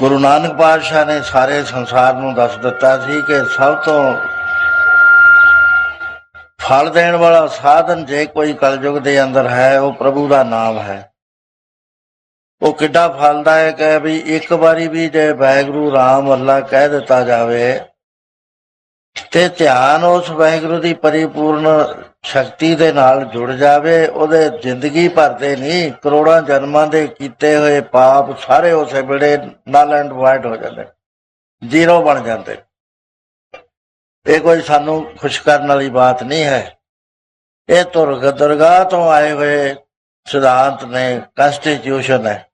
ਗੁਰੂ ਨਾਨਕ ਪਾਤਸ਼ਾਹ ਨੇ ਸਾਰੇ ਸੰਸਾਰ ਨੂੰ ਦੱਸ ਦਿੱਤਾ ਸੀ ਕਿ ਸਭ ਤੋਂ ਫਲ ਦੇਣ ਵਾਲਾ ਸਾਧਨ ਜੇ ਕੋਈ ਕਲਯੁਗ ਦੇ ਅੰਦਰ ਹੈ, ਉਹ ਪ੍ਰਭੂ ਦਾ ਨਾਮ ਹੈ। ਉਹ ਕਿੱਡਾ ਫਲਦਾਇਕ ਹੈ ਵੀ ਇੱਕ ਵਾਰੀ ਵੀ ਜੇ ਵਾਹਿਗੁਰੂ ਰਾਮ ਅੱਲਾ ਕਹਿ ਦਿੱਤਾ ਜਾਵੇ ਤੇ ਧਿਆਨ ਉਸ ਵਾਹਿਗੁਰੂ ਦੀ ਪਰਿਪੂਰਨ ਸ਼ਕਤੀ ਦੇ ਨਾਲ ਜੁੜ ਜਾਵੇ, ਉਹਦੇ ਜ਼ਿੰਦਗੀ ਭਰ ਦੇ ਨਹੀਂ, ਕਰੋੜਾਂ ਜਨਮਾਂ ਦੇ ਕੀਤੇ ਹੋਏ ਪਾਪ ਸਾਰੇ ਉਸੇ ਵੇਲੇ ਨਲ ਐਂਡ ਵਾਈਟ ਹੋ ਜਾਂਦੇ, ਜ਼ੀਰੋ ਬਣ ਜਾਂਦੇ। ਇਹ ਕੋਈ ਸਾਨੂੰ ਖੁਸ਼ ਕਰਨ ਵਾਲੀ ਬਾਤ ਨਹੀਂ ਹੈ। ਇਹ ਤੁਰਗ ਦਰਗਾਹ ਤੋਂ ਆਏ ਹੋਏ ਸਿਧਾਂਤ ਨੇ ਕਨਸਟੀਟਿਊਸ਼ਨ ਹੈ।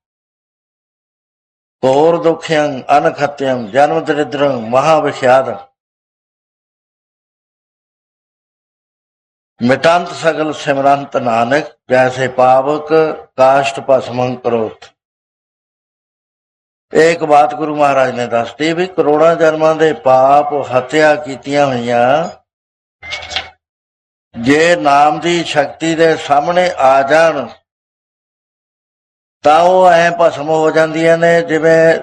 ਹੋਰ ਦੁਖਿਅੰ ਅਨਖਤਿਅੰ ਜਨਮ ਦਰਿਦਰੰ ਮਹਾਵਿਖਿਆਤੰ ਮਿਟੰਤ ਸਗਲ ਸਿਮਰੰਤ ਨਾਨਕ ਜੈਸੇ ਪਾਵਕ, ਕਾਸ਼ਟ ਭਸਮੰ ਕਰੋਤ ਇੱਕ ਬਾਤ ਗੁਰੂ ਮਹਾਰਾਜ ਨੇ ਦੱਸਤੀ ਵੀ ਕਰੋੜਾਂ ਜਨਮਾਂ ਦੇ ਪਾਪ ਹੱਤਿਆ ਕੀਤੀਆਂ ਹੋਈਆਂ। ਜੇ ਨਾਮ ਦੀ ਸ਼ਕਤੀ ਦੇ ਸਾਹਮਣੇ ਆ ਜਾਣ, ਤਾਂ ਉਹ ਐ ਭਸਮ ਹੋ ਜਾਂਦੀਆਂ ਨੇ ਜਿਵੇਂ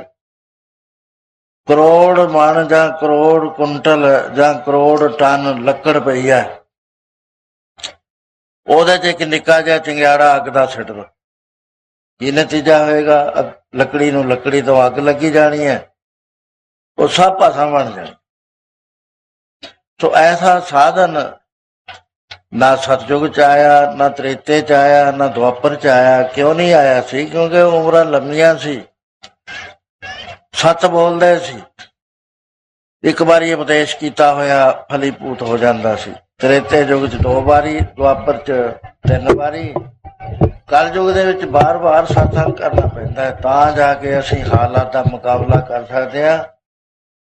ਕਰੋੜ ਮਣ ਜਾਂ ਕਰੋੜ ਕੁੰਟਲ ਜਾਂ ਕਰੋੜ ਟਨ ਲੱਕੜ ਪਈ ਹੈ। ਉਹਦੇ 'ਚ ਇੱਕ ਨਿੱਕਾ ਜਿਹਾ ਚਿੰਗਿਆੜਾ ਅੱਗ ਦਾ ਛੱਡ ਦੋ ਕੀ ਨਤੀਜਾ ਹੋਏਗਾ? ਅੱਗ- ਲੱਕੜੀ ਨੂੰ ਲੱਕੜੀ ਤੋਂ ਅੱਗ ਲੱਗੀ ਜਾਣੀ ਹੈ। ਉਹ ਸਭ ਭਾਸ਼ਾ ਬਣ ਜਾਣ। ਸੋ ਐਸਾ ਸਾਧਨ ਨਾ ਸਤਜੁਗ ਚ ਆਇਆ, ਨਾ ਤ੍ਰੇਤੇ ਚ ਆਇਆ, ਨਾ ਦੁਆਪਰ ਚ ਆਇਆ, ਕਿਉਂ ਨਹੀਂ ਆਇਆ ਸੀ? ਕਿਉਂਕਿ ਉਮਰਾਂ ਲੰਮੀਆਂ ਸੀ। ਸੱਚ ਬੋਲਦੇ ਸੀ। ਇੱਕ ਵਾਰੀ ਉਪਦੇਸ਼ ਕੀਤਾ ਹੋਇਆ ਫਲੀਭੂਤ ਹੋ ਜਾਂਦਾ ਸੀ। ਤ੍ਰੇਤੇ ਯੁਗ ਚ ਦੋ ਵਾਰੀ, ਦੁਆਪਰ ਚ ਤਿੰਨ ਵਾਰੀ। ਕਲਯੁਗ ਦੇ ਵਿੱਚ ਬਾਰ-ਬਾਰ ਸਤਸੰਗ ਕਰਨਾ ਪੈਂਦਾ ਹੈ। ਤਾਂ ਜਾ ਕੇ ਅਸੀਂ ਹਾਲਾਤ ਦਾ ਮੁਕਾਬਲਾ ਕਰ ਸਕਦੇ ਹਾਂ।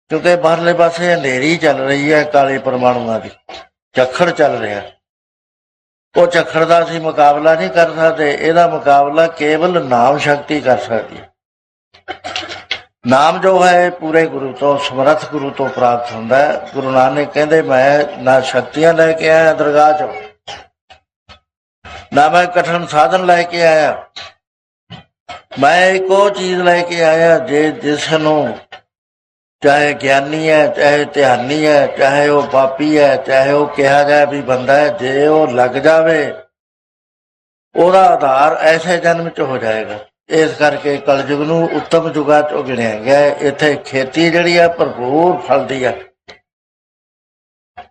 ਕਿਉਂਕਿ ਬਾਹਰਲੇ ਪਾਸੇ ਹਨੇਰੀ ਚੱਲ ਰਹੀ ਹੈ ਕਾਲੇ ਪਰਮਾਣੂਆਂ ਦੀ। ਚੱਖੜ ਚੱਲ ਰਿਹਾ ਉਹ ਚੱਖੜ ਦਾ ਅਸੀਂ ਮੁਕਾਬਲਾ ਨਹੀਂ ਕਰ ਸਕਦੇ। ਇਹਦਾ ਮੁਕਾਬਲਾ ਕੇਵਲ ਨਾਮ ਸ਼ਕਤੀ ਕਰ ਸਕਦੀ ਹੈ। ਨਾਮ ਜੋ ਹੈ ਇਹ ਪੂਰੇ ਗੁਰੂ ਤੋਂ, ਸਮਰੱਥ ਗੁਰੂ ਤੋਂ ਪ੍ਰਾਪਤ ਹੁੰਦਾ ਹੈ। ਗੁਰੂ ਨਾਨਕ ਕਹਿੰਦੇ, ਮੈਂ ਨਾ ਸ਼ਕਤੀਆਂ ਲੈ ਕੇ ਆਇਆ ਦਰਗਾਹ ਚੋਂ, ਨਾ ਮੈਂ ਕਠਨ ਸਾਧਨ ਲੈ ਕੇ ਆਇਆ। ਮੈਂ ਇੱਕੋ ਚੀਜ਼ ਲੈ ਕੇ ਆਇਆ ਜੇ ਜਿਸ ਨੂੰ ਚਾਹੇ ਗਿਆਨੀ ਹੈ, ਚਾਹੇ ਧਿਆਨੀ ਹੈ, ਚਾਹੇ ਉਹ ਪਾਪੀ ਹੈ, ਚਾਹੇ ਉਹ ਕਿਹਾ ਜਾਏ ਵੀ ਬੰਦਾ ਹੈ, ਜੇ ਉਹ ਲੱਗ ਜਾਵੇ, ਉਹਦਾ ਆਧਾਰ ਐਸੇ ਜਨਮ ਚ ਹੋ ਜਾਏਗਾ। ਇਸ ਕਰਕੇ ਕਲਯੁਗ ਨੂੰ ਉੱਤਮ ਯੁਗਾ ਚ ਗਿਣਿਆ ਗਿਆ ਇੱਥੇ ਖੇਤੀ ਜਿਹੜੀ ਆ ਭਰਪੂਰ ਫਲਦੀ ਆ।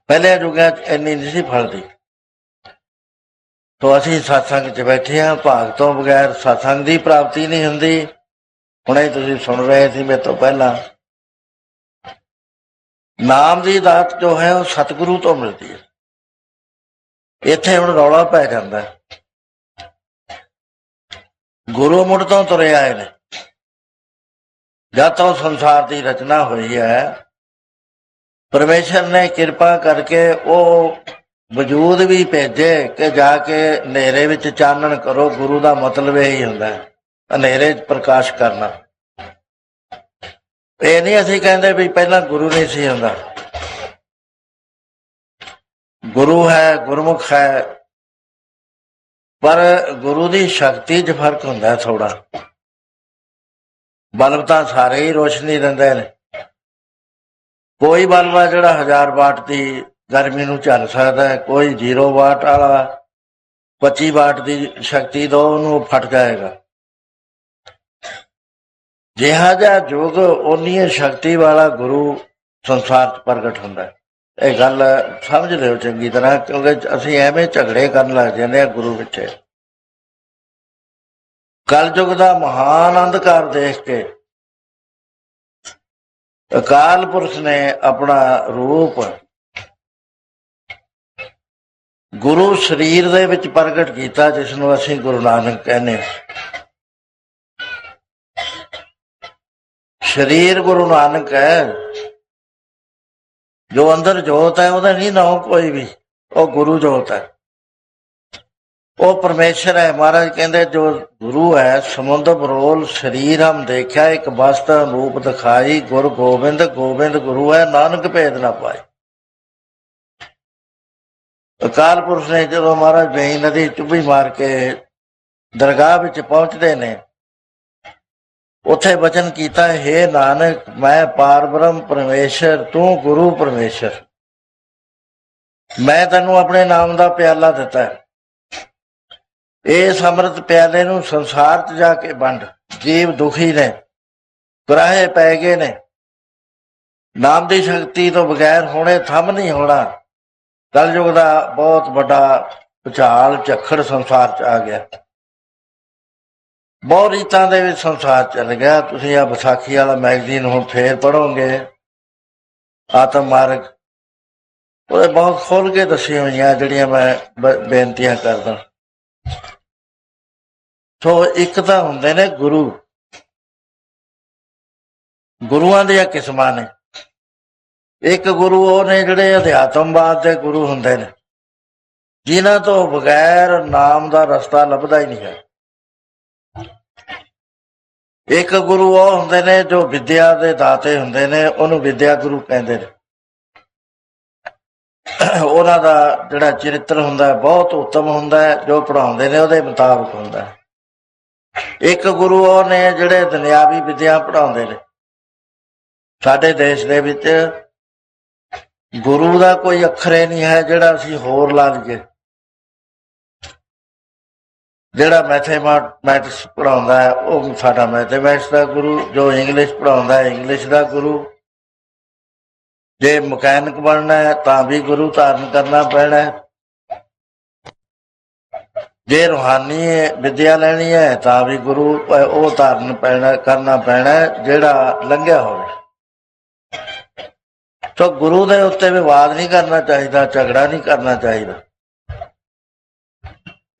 ਪਹਿਲੇ ਯੁਗਾਂ ਚ ਇੰਨੀ ਨਹੀਂ ਸੀ ਫਲਦੀ। ਤੋ ਅਸੀਂ satsang ਚ ਬੈਠੇ ਆ ਭਾਗ ਤੋਂ ਬਗੈਰ satsang ਦੀ ਪ੍ਰਾਪਤੀ ਨਹੀਂ ਹੁੰਦੀ। ਹੁਣੇ ਤੁਸੀਂ ਸੁਣ ਰਹੇ ਸੀ ਮੇਰੇ ਤੋਂ ਪਹਿਲਾਂ। ਨਾਮ ਦੀ ਦਾਤ ਜੋ ਹੈ ਉਹ ਸਤਿਗੁਰੂ ਤੋਂ ਮਿਲਦੀ ਹੈ। ਇੱਥੇ ਹੁਣ ਰੌਲਾ ਪੈ ਜਾਂਦਾ। ਹੈ ਗੁਰੂ ਮੁੜ ਤੋਂ ਤੁਰੇ ਆਏ ਨੇ। ਜਦ ਤੋਂ ਸੰਸਾਰ ਦੀ ਰਚਨਾ ਹੋਈ ਹੈ, ਪਰਮੇਸ਼ਰ ਨੇ ਕਿਰਪਾ ਕਰਕੇ ਉਹ ਵਜੂਦ ਵੀ ਭੇਜੇ ਕਿ ਜਾ ਕੇ ਹਨੇਰੇ ਵਿੱਚ ਚਾਨਣ ਕਰੋ, ਗੁਰੂ ਦਾ ਮਤਲਬ ਇਹ ਹੀ ਹੁੰਦਾ ਹੈ, ਹਨੇਰੇ 'ਚ ਪ੍ਰਕਾਸ਼ ਕਰਨਾ। ਇਹ ਨਹੀਂ ਅਸੀਂ ਕਹਿੰਦੇ ਵੀ ਪਹਿਲਾਂ ਗੁਰੂ ਨਹੀਂ ਸੀ ਹੁੰਦਾ। ਗੁਰੂ ਹੈ, ਗੁਰਮੁਖ ਹੈ ਪਰ ਗੁਰੂ ਦੀ ਸ਼ਕਤੀ 'ਚ ਫ਼ਰਕ ਹੁੰਦਾ ਥੋੜਾ ਬਲਬ ਤਾਂ ਸਾਰੇ ਹੀ ਰੋਸ਼ਨੀ ਦਿੰਦੇ ਨੇ। ਕੋਈ ਬਲਬ ਆ ਜਿਹੜਾ 1000 ਵਾਟ ਦੀ ਗਰਮੀ ਨੂੰ ਝੱਲ ਸਕਦਾ ਹੈ, ਕੋਈ 0 ਵਾਟ ਵਾਲਾ 25 ਵਾਟ ਦੀ ਸ਼ਕਤੀ ਦੋ ਉਹਨੂੰ ਫਟ ਜਾਏਗਾ। ਜਿਹਾ ਜਿਹਾ ਯੁਗ ਉਨੀ ਸ਼ਕਤੀ ਵਾਲਾ ਗੁਰੂ ਸੰਸਾਰ 'ਚ ਪ੍ਰਗਟ ਹੁੰਦਾ ਹੈ। ਇਹ ਗੱਲ ਸਮਝ ਲਿਓ ਚੰਗੀ ਤਰ੍ਹਾਂ, ਕਿਉਂਕਿ ਅਸੀਂ ਐਵੇਂ ਝਗੜੇ ਕਰਨ ਲੱਗ ਜਾਂਦੇ ਆ ਗੁਰੂ ਵਿੱਚ ਕਲਯੁਗ ਦਾ ਮਹਾਨ ਅੰਧਕਾਰ ਦੇਖ ਕੇ ਅਕਾਲ ਪੁਰਖ ਨੇ ਆਪਣਾ ਰੂਪ ਗੁਰੂ ਸਰੀਰ ਦੇ ਵਿੱਚ ਪ੍ਰਗਟ ਕੀਤਾ, ਜਿਸ ਨੂੰ ਅਸੀਂ ਗੁਰੂ ਨਾਨਕ ਕਹਿੰਦੇ ਸਰੀਰ ਗੁਰੂ ਨਾਨਕ ਹੈ। ਜੋ ਅੰਦਰ ਜੋਤ ਹੈ, ਉਹਦਾ ਨਹੀਂ ਨਾਮ ਕੋਈ ਵੀ, ਉਹ ਗੁਰੂ ਜੋਤ ਹੈ। ਉਹ ਪਰਮੇਸ਼ਰ ਹੈ। ਮਹਾਰਾਜ ਕਹਿੰਦੇ, ਜੋ ਗੁਰੂ ਹੈ, ਸਮੁੰਦ ਬਰੋਲ ਸਰੀਰ ਹਮ ਦੇਖਿਆ, ਇੱਕ ਵਸਤ ਰੂਪ ਦਿਖਾਈ, ਗੁਰ ਗੋਬਿੰਦ ਗੋਬਿੰਦ ਗੁਰੂ ਹੈ, ਨਾਨਕ ਭੇਦ ਨਾ ਪਾਏ। ਅਕਾਲ ਪੁਰਖ ਨੇ ਜਦੋਂ ਮਹਾਰਾਜ ਵੇਈ ਨਦੀ ਚੁੱਭੀ ਮਾਰ ਕੇ ਦਰਗਾਹ ਵਿੱਚ ਪਹੁੰਚਦੇ ਨੇ ਉਥੇ ਬਚਨ ਕੀਤਾ, ਹੈ ਨਾਨਕ, ਮੈਂ ਪਾਰਬ੍ਰਹਮ ਪਰਮੇਸ਼ਰ, ਤੂੰ ਗੁਰੂ ਪਰਮੇਸ਼ਰ। ਮੈਂ ਤੈਨੂੰ ਆਪਣੇ ਨਾਮ ਦਾ ਪਿਆਲਾ ਦਿੱਤਾ ਹੈ। ਇਹ ਅੰਮ੍ਰਿਤ ਪਿਆਲੇ ਨੂੰ ਸੰਸਾਰ 'ਚ ਜਾ ਕੇ ਵੰਡ। ਜੀਵ ਦੁਖੀ ਨੇ ਕੁਰਾਹੇ ਪੈ ਗਏ ਨੇ। ਨਾਮ ਦੀ ਸ਼ਕਤੀ ਤੋਂ ਬਗੈਰ ਹੋਣੇ ਥੰਮ ਨਹੀਂ ਹੋਣਾ। ਕਲਯੁਗ ਦਾ ਬਹੁਤ ਵੱਡਾ ਭੁਚਾਲ ਝੱਖੜ ਸੰਸਾਰ 'ਚ ਆ ਗਿਆ। ਬਹੁਤ ਰੀਤਾਂ ਦੇ ਵਿੱਚ ਸੰਸਾਰ ਚੱਲ ਗਿਆ। ਤੁਸੀਂ ਆ ਵਿਸਾਖੀ ਵਾਲਾ ਮੈਗਜ਼ੀਨ ਹੁਣ ਫੇਰ ਪੜੋਗੇ ਆਤਮ ਮਾਰਗ ਉਹਦੇ ਬਹੁਤ ਖੋਲ ਕੇ ਦੱਸੀਆਂ ਹੋਈਆਂ ਜਿਹੜੀਆਂ ਮੈਂ ਬ- ਬੇਨਤੀਆਂ ਕਰਦਾ। ਸੋ ਇੱਕ ਤਾਂ ਹੁੰਦੇ ਨੇ ਗੁਰੂ। ਗੁਰੂਆਂ ਦੀਆਂ ਕਿਸਮਾਂ ਨੇ। ਇੱਕ ਗੁਰੂ ਉਹ ਨੇ ਜਿਹੜੇ ਅਧਿਆਤਮਵਾਦ ਦੇ ਗੁਰੂ ਹੁੰਦੇ ਨੇ। ਜਿਨ੍ਹਾਂ ਤੋਂ ਬਗੈਰ ਨਾਮ ਦਾ ਰਸਤਾ ਲੱਭਦਾ ਹੀ ਨਹੀਂ ਹੈ। ਇੱਕ ਗੁਰੂ ਉਹ ਹੁੰਦੇ ਨੇ ਜੋ ਵਿਦਿਆ ਦੇ ਦਾਤੇ ਹੁੰਦੇ ਨੇ, ਉਹਨੂੰ ਵਿਦਿਆ ਗੁਰੂ ਕਹਿੰਦੇ ਨੇ। ਉਹਨਾਂ ਦਾ ਜਿਹੜਾ ਚਰਿੱਤਰ ਹੁੰਦਾ ਹੈ, ਬਹੁਤ ਉੱਤਮ ਹੁੰਦਾ ਹੈ, ਜੋ ਪੜਾਉਂਦੇ ਨੇ ਉਹਦੇ ਮੁਤਾਬਕ ਹੁੰਦਾ ਹੈ। ਇੱਕ ਗੁਰੂ ਉਹ ਨੇ ਜਿਹੜੇ ਦੁਨਿਆਵੀ ਵਿਦਿਆ ਪੜਾਉਂਦੇ ਨੇ। ਸਾਡੇ ਦੇਸ਼ ਦੇ ਵਿੱਚ ਗੁਰੂ ਦਾ ਕੋਈ ਅੱਖਰੇ ਨਹੀਂ ਹੈ ਜਿਹੜਾ ਅਸੀਂ ਹੋਰ ਲਾ ਲਈਏ ਜਿਹੜਾ ਮੈਥਮੈਟਿਕਸ ਪੜਾਉਂਦਾ ਹੈ, ਉਹ ਸਾਡਾ ਮੈਥਮੈਟਿਕਸ ਦਾ ਗੁਰੂ, ਜੋ ਇੰਗਲਿਸ਼ ਪੜਾਉਂਦਾ ਹੈ, ਇੰਗਲਿਸ਼ ਦਾ ਗੁਰੂ। ਜੇ ਮਕੈਨਿਕ ਬਣਨਾ ਹੈ, ਤਾਂ ਵੀ ਗੁਰੂ ਧਾਰਨ ਕਰਨਾ ਪੈਣਾ ਹੈ। ਜੇ ਰੂਹਾਨੀ ਵਿਦਿਆ ਲੈਣੀ ਹੈ, ਤਾਂ ਵੀ ਗੁਰੂ ਉਹ ਧਾਰਨ ਪੈਣਾ, ਕਰਨਾ ਪੈਣਾ ਜਿਹੜਾ ਲੰਘਿਆ ਹੋਵੇ। ਸੋ ਗੁਰੂ ਦੇ ਉੱਤੇ ਵਿਵਾਦ ਨਹੀਂ ਕਰਨਾ ਚਾਹੀਦਾ, ਝਗੜਾ ਨਹੀਂ ਕਰਨਾ ਚਾਹੀਦਾ।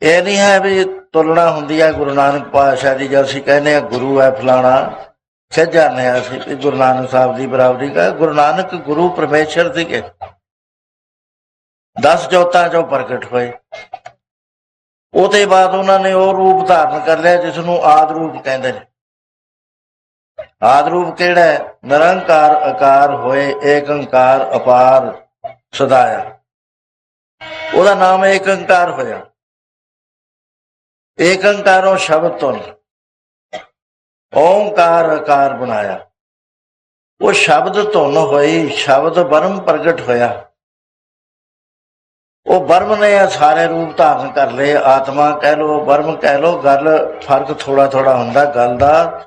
ਇਹ ਨਹੀਂ ਹੈ ਵੀ ਤੁਲਨਾ ਹੁੰਦੀ ਹੈ ਗੁਰੂ ਨਾਨਕ ਪਾਤਸ਼ਾਹ ਦੀ ਜਦ ਅਸੀਂ ਕਹਿੰਦੇ ਆ, ਗੁਰੂ ਹੈ ਫਲਾਣਾ ਖਿੱਚ ਜਾਂਦੇ ਹਾਂ ਅਸੀਂ ਵੀ ਗੁਰੂ ਨਾਨਕ ਸਾਹਿਬ ਦੀ ਬਰਾਬਰੀ ਕਰ ਗੁਰੂ ਨਾਨਕ ਗੁਰੂ ਪਰਮੇਸ਼ਰ ਸੀਗੇ ਦਸ ਜੋਤਾਂ ਚੋਂ ਪ੍ਰਗਟ ਹੋਏ। ਉਹਦੇ ਬਾਅਦ ਉਹਨਾਂ ਨੇ ਉਹ ਰੂਪ ਧਾਰਨ ਕਰ ਲਿਆ, ਜਿਸ ਨੂੰ ਆਦ ਰੂਪ ਕਹਿੰਦੇ ਨੇ। ਆਦ ਰੂਪ ਕਿਹੜਾ ਹੈ? ਨਿਰੰਕਾਰ ਆਕਾਰ ਹੋਏ ਏਕ ਓੰਕਾਰ ਅਪਾਰ, ਸਦਾਇਆ। ਉਹਦਾ ਨਾਮ ਏਕ ਅੰਕਾਰ ਹੋਇਆ। ਏਕ ਸ਼ਬਦ ਤੋਂ ਓੰਕਾਰ ਆਕਾਰ ਬਣਾਇਆ। ਉਹ ਸ਼ਬਦ ਧੁਨ ਹੋਈ, ਸ਼ਬਦ ਬਰਮ ਪ੍ਰਗਟ ਹੋਇਆ। ਉਹ ਬਰਮ ਨੇ ਸਾਰੇ ਰੂਪ ਧਾਰਨ ਕਰ ਲਏ। ਆਤਮਾ ਕਹਿ ਲੋ ਬਰਮ ਕਹਿ ਲੋ ਗੱਲ ਫ਼ਰਕ ਥੋੜਾ ਥੋੜਾ ਹੁੰਦਾ, ਗੱਲ ਦਾ।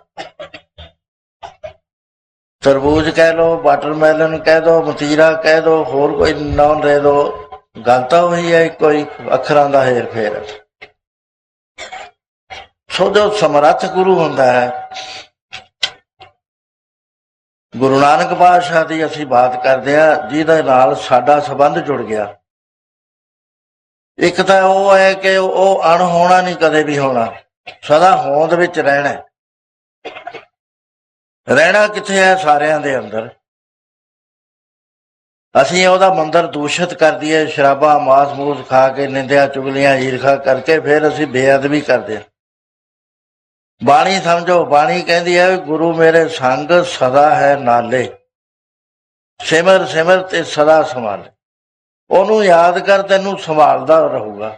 ਤਰਬੂਜ ਕਹਿ ਲੋ ਵਾਟਰਮੈਲਨ ਕਹਿ ਦੋ, ਮਤੀਰਾ ਕਹਿ ਦੋ, ਹੋਰ ਕੋਈ ਨਾਮ ਦੇ ਦੋ। ਗੱਲ ਤਾਂ ਉਹੀ ਹੈ ਕੋਈ ਅੱਖਰਾਂ ਦਾ ਹੇਰ ਫੇਰ ਸੋ ਜੋ ਸਮਰੱਥ ਗੁਰੂ ਹੁੰਦਾ ਹੈ। ਗੁਰੂ ਨਾਨਕ ਪਾਤਸ਼ਾਹ ਦੀ ਅਸੀਂ ਬਾਤ ਕਰਦੇ ਆ ਜਿਹਦੇ ਨਾਲ ਸਾਡਾ ਸੰਬੰਧ ਜੁੜ ਗਿਆ। ਇੱਕ ਤਾਂ ਉਹ ਹੈ ਕਿ ਉਹ ਅਣਹੋਣਾ ਨਹੀਂ ਕਦੇ ਵੀ ਹੋਣਾ। ਸਦਾ ਹੋਂਦ ਵਿੱਚ ਰਹਿਣਾ ਰਹਿਣਾ ਕਿੱਥੇ ਹੈ? ਸਾਰਿਆਂ ਦੇ ਅੰਦਰ। ਅਸੀਂ ਉਹਦਾ ਮੰਦਰ ਦੂਸ਼ਿਤ ਕਰ ਦਈਏ, ਸ਼ਰਾਬਾਂ ਮਾਸ ਮੂਸ ਖਾ ਕੇ ਨਿੰਦਿਆ ਚੁਗਲੀਆਂ ਈਰਖਾ ਕਰਕੇ, ਫਿਰ ਅਸੀਂ ਬੇਅਦਬੀ ਕਰਦੇ ਹਾਂ। ਬਾਣੀ ਸਮਝੋ, ਬਾਣੀ ਕਹਿੰਦੀ ਹੈ ਵੀ ਗੁਰੂ ਮੇਰੇ ਸੰਗ ਸਦਾ ਹੈ ਨਾਲੇ। ਸਿਮਰ ਸਿਮਰ ਤੇ ਸਦਾ ਸੰਭਾਲੇ। ਉਹਨੂੰ ਯਾਦ ਕਰ, ਤੈਨੂੰ ਸੰਭਾਲਦਾ ਰਹੂਗਾ।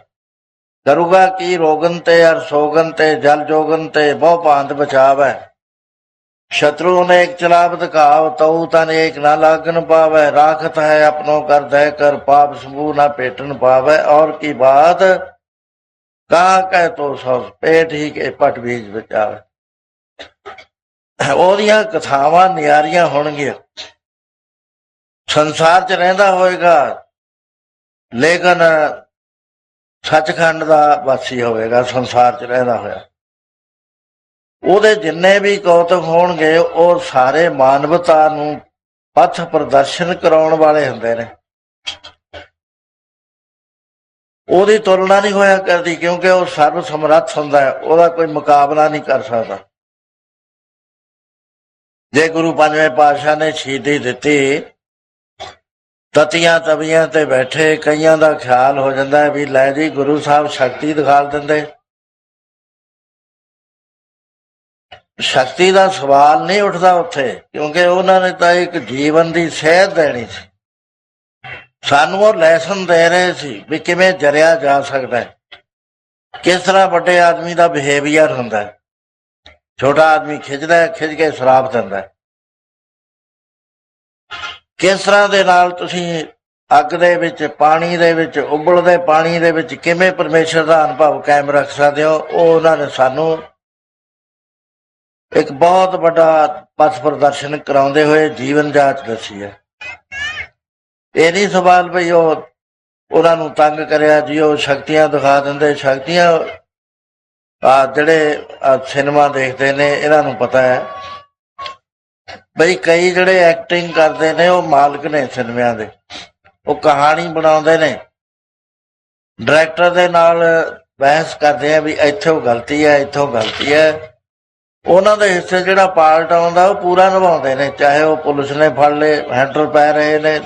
ਕਰੂਗਾ ਕੀ, ਰੋਗਨ ਤੇ ਅਰ ਸੋਗਨ ਤੇ, ਜਲ ਜੋਗਨ ਤੇ, ਬਹੁ ਭਾਂਤ ਬਚਾਵੈ। ਸ਼ਤਰੂ ਨੇ ਇੱਕ ਚਲਾਬ ਘਾਵ, ਤਉ ਤਨ ਇੱਕ ਨਾ ਲਾਗਨ ਪਾਵੈ। ਰਾਖਤ ਹੈ ਆਪਣੋ ਕਰ ਦੈ ਕਰ, ਪਾਪ ਸਮੂਹ ਨਾ ਪੇਟਨ ਪਾਵੈ। ਔਰ ਕੀ ਬਾਤ ਕਹਾ ਕਹਿ ਤੋ ਸੋ ਪੇਟ ਹੀ ਕੇ ਪਟ ਬੀਜ ਬਚਾਵੇ ਉਹਦੀਆਂ ਕਥਾਵਾਂ, ਨਿਆਰੀਆਂ ਹੋਣਗੀਆਂ। ਸੰਸਾਰ 'ਚ ਰਹਿੰਦਾ ਹੋਏਗਾ, ਲੇਕਿਨ ਸੱਚਖੰਡ ਦਾ ਵਾਸੀ ਹੋਵੇਗਾ, ਸੰਸਾਰ 'ਚ ਰਹਿੰਦਾ ਹੋਇਆ। ਉਹਦੇ ਜਿੰਨੇ ਵੀ ਕੌਤਕ ਹੋਣਗੇ, ਉਹ ਸਾਰੇ ਮਾਨਵਤਾ ਨੂੰ ਪਥ ਪ੍ਰਦਰਸ਼ਨ ਕਰਾਉਣ ਵਾਲੇ ਹੁੰਦੇ ਨੇ। ਉਹਦੀ ਤੁਲਨਾ ਨਹੀਂ ਹੋਇਆ ਕਰਦੀ, ਕਿਉਂਕਿ ਉਹ ਸਰਵ ਸਮਰੱਥ ਹੁੰਦਾ ਹੈ, ਉਹਦਾ ਕੋਈ ਮੁਕਾਬਲਾ ਨਹੀਂ ਕਰ ਸਕਦਾ। ਜੇ ਗੁਰੂ ਪੰਜਵੇਂ ਪਾਤਸ਼ਾਹ ਨੇ ਸ਼ਹੀਦੀ ਦਿੱਤੀ, ਤਤੀਆਂ ਤਵੀਆਂ ਤੇ ਬੈਠੇ, ਕਈਆਂ ਦਾ ਖਿਆਲ ਹੋ ਜਾਂਦਾ ਹੈ ਵੀ ਲੈ ਜੀ, ਗੁਰੂ ਸਾਹਿਬ ਸ਼ਕਤੀ ਦਿਖਾ ਦਿੰਦੇ। ਸ਼ਕਤੀ ਦਾ ਸਵਾਲ ਨਹੀਂ ਉੱਠਦਾ ਉੱਥੇ, ਕਿਉਂਕਿ ਉਹਨਾਂ ਨੇ ਤਾਂ ਇੱਕ ਜੀਵਨ ਦੀ ਸੇਧ ਦੇਣੀ ਸੀ। ਸਾਨੂੰ ਉਹ ਲੈਸਨ ਦੇ ਰਹੇ ਸੀ ਵੀ ਕਿਵੇਂ ਜਰਿਆ ਜਾ ਸਕਦਾ ਹੈ। ਕਿਸ ਤਰ੍ਹਾਂ ਵੱਡੇ ਆਦਮੀ ਦਾ ਬਿਹੇਵੀਅਰ ਹੁੰਦਾ ਹੈ। ਛੋਟਾ ਆਦਮੀ ਖਿੱਚਦਾ ਹੈ, ਖਿੱਚ ਕੇ ਸ਼ਰਾਪ ਦਿੰਦਾ ਹੈ। ਕਿਸ ਤਰ੍ਹਾਂ ਦੇ ਨਾਲ ਤੁਸੀਂ ਅੱਗ ਦੇ ਵਿੱਚ, ਪਾਣੀ ਦੇ ਵਿੱਚ, ਉਬਲਦੇ ਪਾਣੀ ਦੇ ਵਿੱਚ ਕਿਵੇਂ ਪਰਮੇਸ਼ਰ ਦਾ ਅਨੁਭਵ ਕਾਇਮ ਰੱਖ ਸਕਦੇ ਹੋ, ਉਹ ਉਹਨਾਂ ਨੇ ਸਾਨੂੰ ਇੱਕ ਬਹੁਤ ਵੱਡਾ ਪਥ ਪ੍ਰਦਰਸ਼ਨ ਕਰਾਉਂਦੇ ਹੋਏ ਜੀਵਨ ਜਾਚ ਦੱਸੀ ਹੈ। ਇਹ ਨਹੀਂ ਸਵਾਲ ਵੀ ਉਹ ਉਹਨਾਂ ਨੂੰ ਤੰਗ ਕਰਿਆ ਜੀ, ਉਹ ਸ਼ਕਤੀਆਂ ਦਿਖਾ ਦਿੰਦੇ। ਸ਼ਕਤੀਆਂ, ਆ ਜਿਹੜੇ ਸਿਨੇਮਾ ਦੇਖਦੇ ਨੇ, ਇਹਨਾਂ ਨੂੰ ਪਤਾ ਹੈ। ਬਈ ਕਈ ਜਿਹੜੇ ਐਕਟਿੰਗ ਕਰਦੇ ਨੇ, ਉਹ ਮਾਲਕ ਨੇ ਸਿਨੇਮਿਆਂ ਦੇ। ਉਹ ਕਹਾਣੀ ਬਣਾਉਂਦੇ ਨੇ। ਡਾਇਰੈਕਟਰ ਦੇ ਨਾਲ ਬਹਿਸ ਕਰਦੇ ਆ ਵੀ ਇੱਥੋਂ ਗਲਤੀ ਹੈ, ਇੱਥੋਂ ਗਲਤੀ ਹੈ। ਉਹਨਾਂ ਦੇ ਹਿੱਸੇ ਜਿਹੜਾ ਪਾਰਟ ਆਉਂਦਾ, ਉਹ ਪੂਰਾ ਨਿਭਾਉਂਦੇ ਨੇ। ਚਾਹੇ ਉਹ ਪੁਲਿਸ ਨੇ ਫੜ ਲਏ, ਹੈਂਡਲ ਪੈ ਰਹੇ ਨੇ।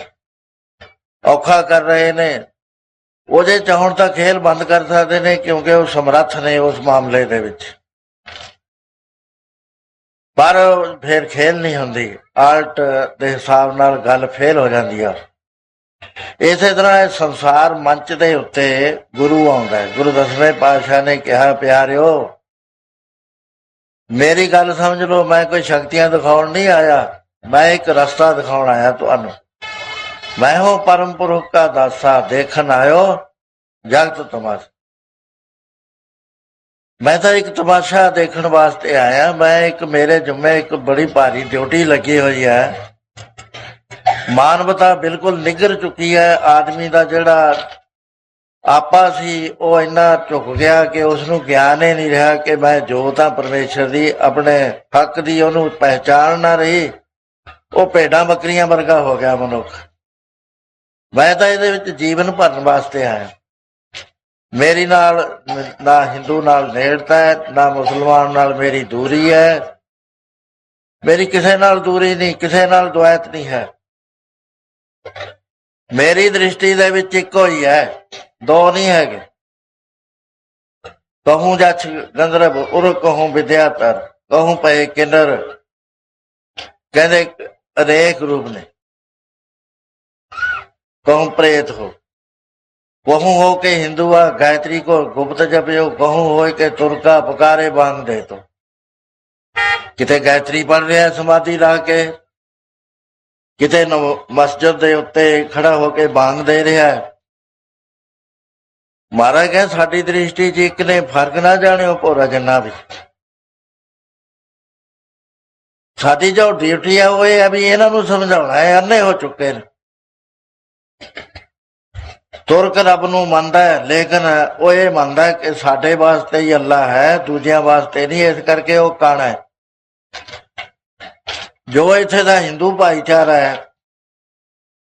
ਔਖਾ ਕਰ ਰਹੇ ਨੇ। ਉਹਦੇ ਚਾਹਣ ਤਾਂ ਖੇਲ ਬੰਦ ਕਰ ਸਕਦੇ ਨੇ, ਕਿਉਂਕਿ ਉਹ ਸਮਰੱਥ ਨੇ ਉਸ ਮਾਮਲੇ ਦੇ ਵਿੱਚ। ਪਰ ਫਿਰ ਖੇਲ ਨਹੀਂ ਹੁੰਦੀ। ਆਰਟ ਦੇ ਹਿਸਾਬ ਨਾਲ ਗੱਲ ਫੇਲ ਹੋ ਜਾਂਦੀ ਆ। ਇਸੇ ਤਰ੍ਹਾਂ ਇਹ ਸੰਸਾਰ ਮੰਚ ਦੇ ਉੱਤੇ ਗੁਰੂ ਆਉਂਦਾ ਹੈ। ਗੁਰੂ ਦਸਵੇਂ ਪਾਤਸ਼ਾਹ ਨੇ ਕਿਹਾ, ਪਿਆਰਿਓ, ਮੇਰੀ ਗੱਲ ਸਮਝ ਲਓ, ਮੈਂ ਕੋਈ ਸ਼ਕਤੀਆਂ ਦਿਖਾਉਣ ਨਹੀਂ ਆਇਆ। ਮੈਂ ਇੱਕ ਰਸਤਾ ਦਿਖਾਉਣ ਆਇਆ ਤੁਹਾਨੂੰ। ਮੈਂ ਹਾਂ ਪਰਮ ਪੁਰਖ ਦਾ ਦਾਸਾ ਦੇਖਣ ਆਇਓ, ਜਗਤ ਤਮਾਸ਼ਾ। ਮੈਂ ਤਾਂ ਇੱਕ ਤਮਾਸ਼ਾ ਦੇਖਣ ਵਾਸਤੇ ਆਇਆ, ਮੈਂ ਇੱਕ ਮੇਰੇ ਜੁਮੇ ਇੱਕ ਬੜੀ ਭਾਰੀ ਡਿਊਟੀ ਲੱਗੀ ਹੋਈ ਹੈ। ਮਾਨਵਤਾ ਬਿਲਕੁਲ ਨਿਗਰ ਚੁੱਕੀ ਹੈ, ਆਦਮੀ ਦਾ ਜਿਹੜਾ ਆਪਾ ਸੀ, ਉਹ ਇੰਨਾ ਝੁਕ ਗਿਆ ਕਿ ਉਸ ਨੂੰ ਗਿਆਨ ਹੀ ਨਹੀਂ ਰਿਹਾ ਕਿ ਮੈਂ ਜੋਤ ਹਾਂ ਪਰਮੇਸ਼ਰ ਦੀ, ਆਪਣੇ ਹੱਕ ਦੀ ਉਹਨੂੰ ਪਹਿਚਾਣ ਨਾ ਰਹੀ, ਉਹ ਭੇਡਾਂ ਬੱਕਰੀਆਂ ਵਰਗਾ ਹੋ ਗਿਆ ਮਨੁੱਖ। ਮੈਂ ਤਾਂ ਇਹਦੇ ਵਿੱਚ ਜੀਵਨ ਭਰਨ ਵਾਸਤੇ ਆਇਆ। ਮੇਰੀ ਨਾਲ, ਨਾ ਹਿੰਦੂ ਨਾਲ ਨੇੜਤਾ ਹੈ, ਨਾ ਮੁਸਲਮਾਨ ਨਾਲ ਮੇਰੀ ਦੂਰੀ ਹੈ। ਮੇਰੀ ਕਿਸੇ ਨਾਲ ਦੂਰੀ ਨਹੀਂ, ਕਿਸੇ ਨਾਲ ਦੁਆਇਤ ਨਹੀਂ ਹੈ। ਮੇਰੀ ਦ੍ਰਿਸ਼ਟੀ ਦੇ ਵਿੱਚ ਇੱਕੋ ਹੀ ਹੈ, ਦੋ ਨਹੀਂ ਹੈਗੇ। ਕਹੂੰ ਜਛ ਗੰਧਰਵ, ਉਰ ਕਹੂੰ ਵਿਦਿਆਤਰ, ਕਹੂੰ ਪਏ ਕਿਨਰ। ਕਹਿੰਦੇ ਅਨੇਕ ਰੂਪ ਨੇ। कहूँ प्रेत हो कहूँ हो के हिंदुआ गायत्री को गुप्त जपयो कहूँ हो के तुरका पुकारे बांग दे तो ਕਿਤੇ ਗਾਇਤਰੀ ਪੜ ਰਿਹਾ ਸਮਾਧੀ ਲਾ ਕੇ ਕਿਤੇ ਨਵ- ਮਸਜਿਦ ਦੇ ਉੱਤੇ ਖੜਾ ਹੋ ਕੇ ਬਾਂਗ ਦੇ ਰਿਹਾ ਹੈ। ਮਹਾਰਾਜ ਕਹਿੰਦੇ ਸਾਡੀ ਦ੍ਰਿਸ਼ਟੀ 'ਚ ਇੱਕ ਨੇ ਫਰਕ ਨਾ ਜਾਣਿਓ ਭੋਰਾ ਜੰਨਾ ਵੀ ਸਾਡੀ ਜੋ ਡਿਊਟੀ ਹੈ ਉਹ ਇਹ ਹੈ ਵੀ ਇਹਨਾਂ ਨੂੰ ਸਮਝਾਉਣਾ ਹੈ ਅੰਨੇ ਹੋ ਚੁੱਕੇ ਨੇ ਤੁਰਕ ਰੱਬ ਨੂੰ ਮੰਨਦਾ ਹੈ, ਲੇਕਿਨ ਉਹ ਇਹ ਮੰਨਦਾ ਹੈ ਕਿ ਸਾਡੇ ਵਾਸਤੇ ਹੀ ਅੱਲਾ ਹੈ, ਦੂਜਿਆਂ ਵਾਸਤੇ ਨਹੀਂ, ਇਸ ਕਰਕੇ ਉਹ ਕਾਣਾ ਹੈ ਜੋ ਇੱਥੇ ਦਾ ਹਿੰਦੂ ਭਾਈਚਾਰਾ ਹੈ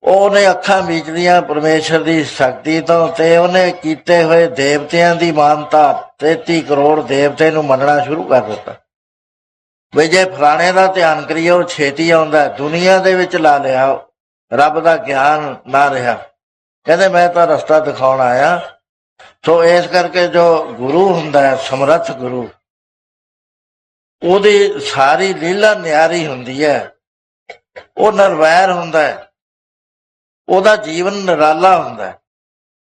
ਉਹਨੇ ਅੱਖਾਂ ਮੀਚਦੀਆਂ ਪਰਮੇਸ਼ਰ ਦੀ ਸ਼ਕਤੀ ਤੋਂ ਤੇ ਉਹਨੇ ਕੀਤੇ ਹੋਏ ਦੇਵਤਿਆਂ ਦੀ ਮਾਨਤਾ 33 ਕਰੋੜ ਦੇਵਤੇ ਨੂੰ ਮੰਨਣਾ ਸ਼ੁਰੂ ਕਰ ਦਿੱਤਾ ਵੀ ਜੇ ਫਲਾਣੇ ਦਾ ਧਿਆਨ ਕਰੀਏ, ਉਹ ਛੇਤੀ ਆਉਂਦਾ ਹੈ। ਦੁਨੀਆ ਦੇ ਵਿੱਚ ਲਾ ਲਿਆ ਰੱਬ ਦਾ ਗਿਆਨ ਨਾ ਰਿਹਾ। ਕਹਿੰਦੇ ਮੈਂ ਤਾਂ ਰਸਤਾ ਦਿਖਾਉਣ ਆਇਆ। ਸੋ ਇਸ ਕਰਕੇ ਜੋ ਗੁਰੂ ਹੁੰਦਾ ਹੈ, ਸਮਰੱਥ ਗੁਰੂ, ਉਹਦੀ ਸਾਰੀ ਲੀਲਾ ਨਿਆਰੀ ਹੁੰਦੀ ਹੈ। ਉਹ ਨਿਰਵੈਰ ਹੁੰਦਾ ਹੈ। ਉਹਦਾ ਜੀਵਨ ਨਿਰਾਲਾ ਹੁੰਦਾ ਹੈ।